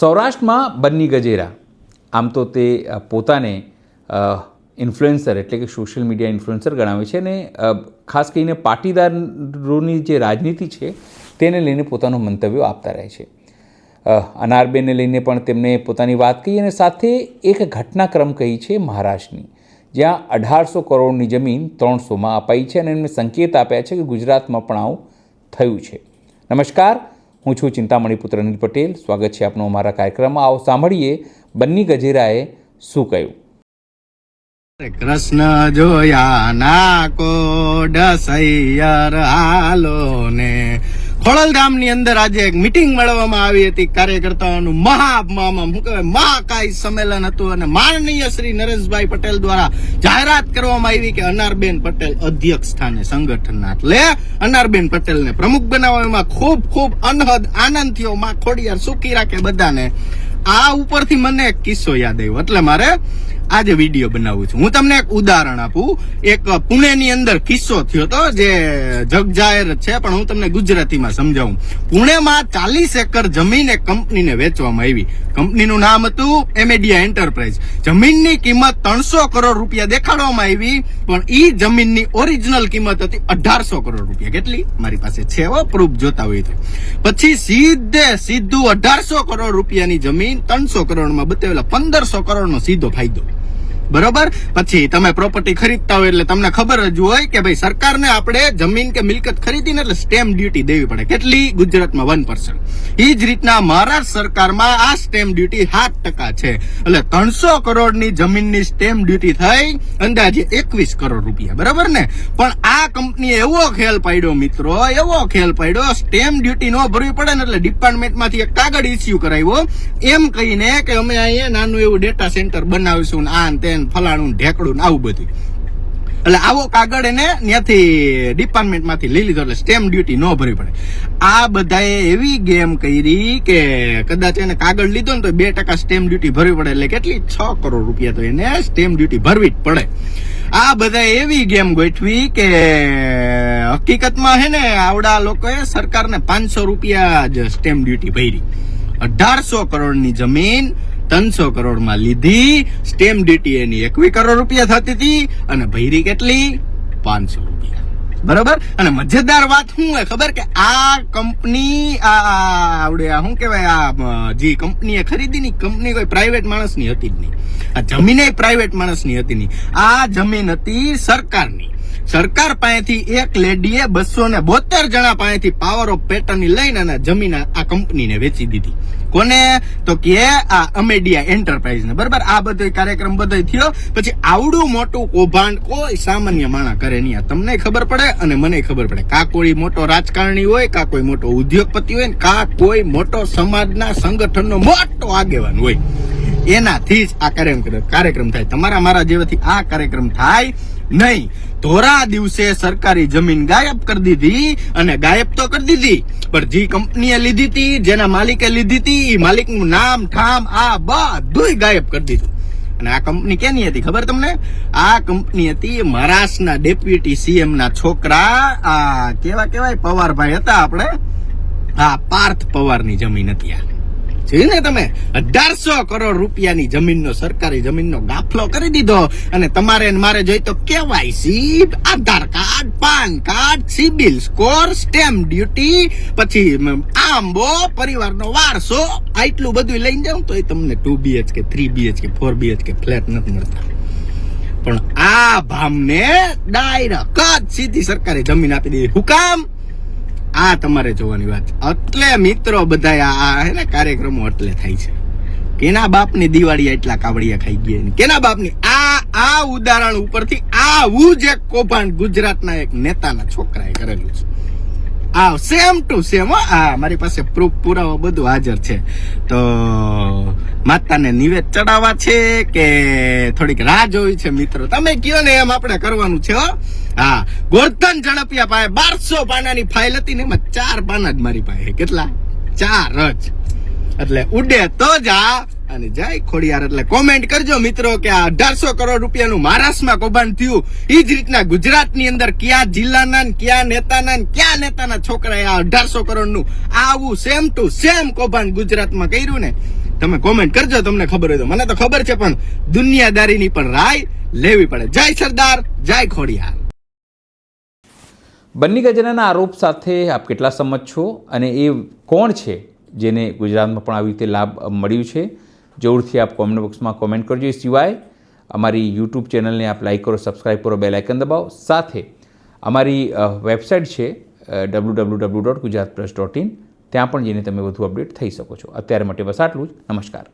સૌરાષ્ટ્રમાં બન્ની ગજેરા. આમ તો તે પોતાને ઇન્ફ્લુએન્સર એટલે કે સોશિયલ મીડિયા ઇન્ફ્લુએન્સર ગણાવે છે અને ખાસ કરીને પાટીદારોની જે રાજનીતિ છે, તેને લઈને પોતાનું મંતવ્યો આપતા રહે છે. અનારબેનને લઈને પણ તેમણે પોતાની વાત કહી અને સાથે એક ઘટનાક્રમ કહી છે મહારાષ્ટ્રની. જ્યાં અઢારસો કરોડની જમીન ત્રણસોમાં અપાઈ છે અને એમને સંકેત આપ્યા છે કે ગુજરાતમાં પણ આવું થયું છે. નમસ્કાર હું છું ચિંતામણી પુત્ર અનિલ પટેલ. સ્વાગત છે આપનું અમારા કાર્યક્રમમાં. આવો સાંભળીએ બન્ની ગજેરાએ શું કહ્યું? કૃષ્ણ જોયા ના કોડ સૈયર હાલો ને ખોડલધામની અંદર આજે એક મીટિંગ મળવામાં આવી હતી. કાર્યકર્તાઓનું મહા- શું કહેવાય, મહાકાય સંમેલન હતું અને માનનીય શ્રી નરેશભાઈ પટેલ દ્વારા જાહેરાત કરવામાં આવી કે અનારબેન પટેલ અધ્યક્ષ સ્થાને સંગઠનના એટલે અનારબેન પટેલને પ્રમુખ બનાવવામાં ખૂબ ખૂબ અનહદ આનંદ થયો. માં ખોડિયાર સુખી રાખે બધાને. આ ઉપરથી મને એક કિસ્સો યાદ આવ્યો. એટલે મારે આજે વીડિયો બનાવું છું. હું તમને એક ઉદાહરણ આપું. એક પુણેની અંદર કિસ્સો થયો હતો, જે જગજાહેર છે, પણ હું તમને ગુજરાતીમાં સમજાવું. પુણેમાં ચાલીસ એકર જમીન એક કંપનીને વેચવામાં આવી. કંપનીનું નામ હતું એમેડિયા એન્ટરપ્રાઇઝ. જમીનની કિંમત ત્રણસો કરોડ રૂપિયા દેખાડવામાં આવી, પણ ઈ જમીનની ઓરિજિનલ કિંમત હતી અઢારસો કરોડ રૂપિયા. કેટલી? મારી પાસે છે પ્રૂફ જોતા હોય તો. પછી સીધે સીધું અઢારસો કરોડ રૂપિયાની જમીન ત્રણસો કરોડમાં બતાવેલા પંદરસો કરોડનો સીધો ફાયદો. બરોબર? પછી તમે પ્રોપર્ટી ખરીદતા હોય એટલે તમને ખબર જ હોય કે ભાઈ સરકારને આપણે જમીન કે મિલકત ખરીદીને એટલે સ્ટેમ્પ ડ્યુટી દેવી પડે. કેટલી? ગુજરાતમાં વન પર્સન્ટ એ જ રીતના મહારાષ્ટ્ર સરકારમાં આ સ્ટેમ્પ ડ્યુટી સાત ટકા છે. એટલે ત્રણસો કરોડની જમીનની સ્ટેમ્પ ડ્યુટી થઈ, અંદાજે એકવીસ કરોડ રૂપિયા. બરાબર ને? પણ આ કંપનીએ એવો ખેલ પાડ્યો મિત્રો, એવો ખેલ પાડ્યો સ્ટેમ્પ ડ્યુટી ન ભરવી પડે ને એટલે ડિપાર્ટમેન્ટમાંથી એક કાગળ ઇસ્યુ કરાવ્યો. એમ કહીને કે અમે અહીંયા નાનું એવું ડેટા સેન્ટર બનાવીશું ને આ તેન ફલાણું ઢેકડું આવું બધું. એટલે આવો કાગળ એને ત્યાંથી ડિપાર્ટમેન્ટમાંથી લઈ લીધો, એટલે સ્ટેમ્પ ડ્યુટી ન ભરવી પડે. આ બધાએ એવી ગેમ કરી કે કદાચ એને કાગળ લીધો ને તો બે ટકા સ્ટેમ્પ ડ્યુટી ભરવી પડે, એટલે કેટલી? છ કરોડ રૂપિયા તો એને સ્ટેમ્પ ડ્યુટી ભરવી જ પડે. આ બધા એવી ગેમ ગોઠવી કે હકીકતમાં હે ને આવડા લોકોએ સરકારને પાંચસો રૂપિયા જ સ્ટેમ્પ ડ્યુટી ભરી. અઢારસો કરોડની જમીન ત્રણસો કરોડમાં લીધી. સ્ટેમ્પ ડ્યુટી એની એકવી કરોડ રૂપિયા થતી હતી અને ભૈરી કેટલી? પાંચસો રૂપિયા. બરોબર? અને મજેદાર વાત શું હોય ખબર કે આ કંપની, આ આવડે, આ શું કહેવાય, આ જે કંપનીએ ખરીદી ની, કંપની કોઈ પ્રાઇવેટ માણસની હતી જ નહીં. આ જમીન પ્રાઇવેટ માણસની હતી નહીં. આ જમીન હતી સરકારની. સરકાર પાસેથી એક લેડીએ બસો ને બોતેર જણા પાસેથી પાવર ઓફ પેટર્ન લઈને અને જમીન આ કંપનીને વેચી દીધી. કોને? તો કે આ અમેડિયા એન્ટરપ્રાઇઝ ને. બરાબર? આ બધો કાર્યક્રમ બધો થયો. પછી આવડું મોટું કૌભાંડ કોઈ સામાન્ય માણા કરે નહીં. તમને ખબર પડે અને મને ખબર પડે. કા કોઈ મોટો રાજકારણી હોય, કા કોઈ મોટો ઉદ્યોગપતિ હોય, કા કોઈ મોટો સમાજના સંગઠનનો મોટો આગેવાન હોય. એનાથી જ આ કાર્યક્રમ કાર્યક્રમ થાય. તમારા મારા જેવાથી આ કાર્યક્રમ થાય નહીં, ધોરા દિવસે સરકારી જમીન ગાયબ કરી દીધી અને ગાયબ તો કરી દીધી, પણ જે કંપનીએ લીધી હતી, જેના માલિકે લીધી હતી એ માલિકનું નામ, ઠામ, આ બધુંય ગાયબ કરી દીધું. અને આ કંપની કેની હતી ખબર તમને? આ કંપની હતી મહારાષ્ટ્રના ડેપ્યુટી સીએમ ના છોકરા, આ કેવા કેવાય પવારભાઈ હતા આપણે? આ પાર્થ પવારની જમીન હતી આ. જોયું ને તમે અઢારસો કરોડ રૂપિયાની જમીનનો, સરકારી જમીનનો ગાફલો કરી દીધો. અને તમારે મારે જોઈ તો KYC, Aadhaar card, PAN card, CIBIL score, stamp duty, પછી આંબો, પરિવારનો વારસો, આટલું બધું લઈને જાઉં તો એ તમને two BHK three BHK four BHK flat નથી મળતા. પણ આ ભામને ડાયરેક્ટ સીધી સરકારે જમીન આપી દીધી. હું કામ આ તમારે જોવાની વાત. એટલે મિત્રો બધા આ હે ને કાર્યક્રમો એટલે થાય છે. કેના બાપની દિવાળી એટલા કાવડિયા ખાઈ ગયા કેના બાપની? આ આ ઉદાહરણ ઉપરથી આવું જ એક કૌભાંડ ગુજરાતના એક નેતાના છોકરાએ કરેલું છે. આ સેમ ટુ સેમ આ મારી પાસે પ્રૂફ પુરાવો બધું હાજર છે. તો માતાને નિવેદ ચડાવવા છે કે થોડીક રાહ જોવી છે મિત્રો? તમે કયો ને એમ આપણે કરવાનું છે, હા? ગોર્ધન ઝડપિયા પાસે બારસો પાનાની ફાઇલ હતી ને એમાં ચાર પાના જ મારી પાસે કેટલા? ચાર જ. એટલે ઉડે તો જ અને જય ખોડિયાર. એટલે કોમેન્ટ કરજો મિત્રો કે આ અઢારસો કરોડ રૂપિયાનું મહારાષ્ટ્રમાં કૌભાંડ થયું. એ જ રીતના ગુજરાતની અંદર કયા જિલ્લાના કયા નેતાના કયા નેતાના છોકરાએ આ અઢારસો કરોડનું આવું સેમ ટુ સેમ કૌભાંડ ગુજરાતમાં કર્યું ને? તમે કોમેન્ટ કરજો, તમને ખબર હોય તો. મને તો ખબર છે, પણ દુનિયાદારીની પણ રાય લેવી પડે. જય સરદાર, જય ખોડિયાર. બન્ની ગજનાના આરોપ સાથે આપ કેટલા સંમત છો અને એ કોણ છે જેને ગુજરાતમાં પણ આવી રીતે લાભ મળ્યું છે? જરૂરથી આપ કોમેન્ટ બોક્સમાં કોમેન્ટ કરજો. એ સિવાય અમારી યુટ્યુબ ચેનલને આપ લાઇક કરો સબસ્ક્રાઇબ કરો બે આઇકન દબાવો. સાથે અમારી વેબસાઇટ છે W W W dot Gujarat press dot in ત્યાં પણ જઈને તમે વધુ અપડેટ થઈ શકો છો. અત્યારે માટે બસ આટલું જ. નમસ્કાર.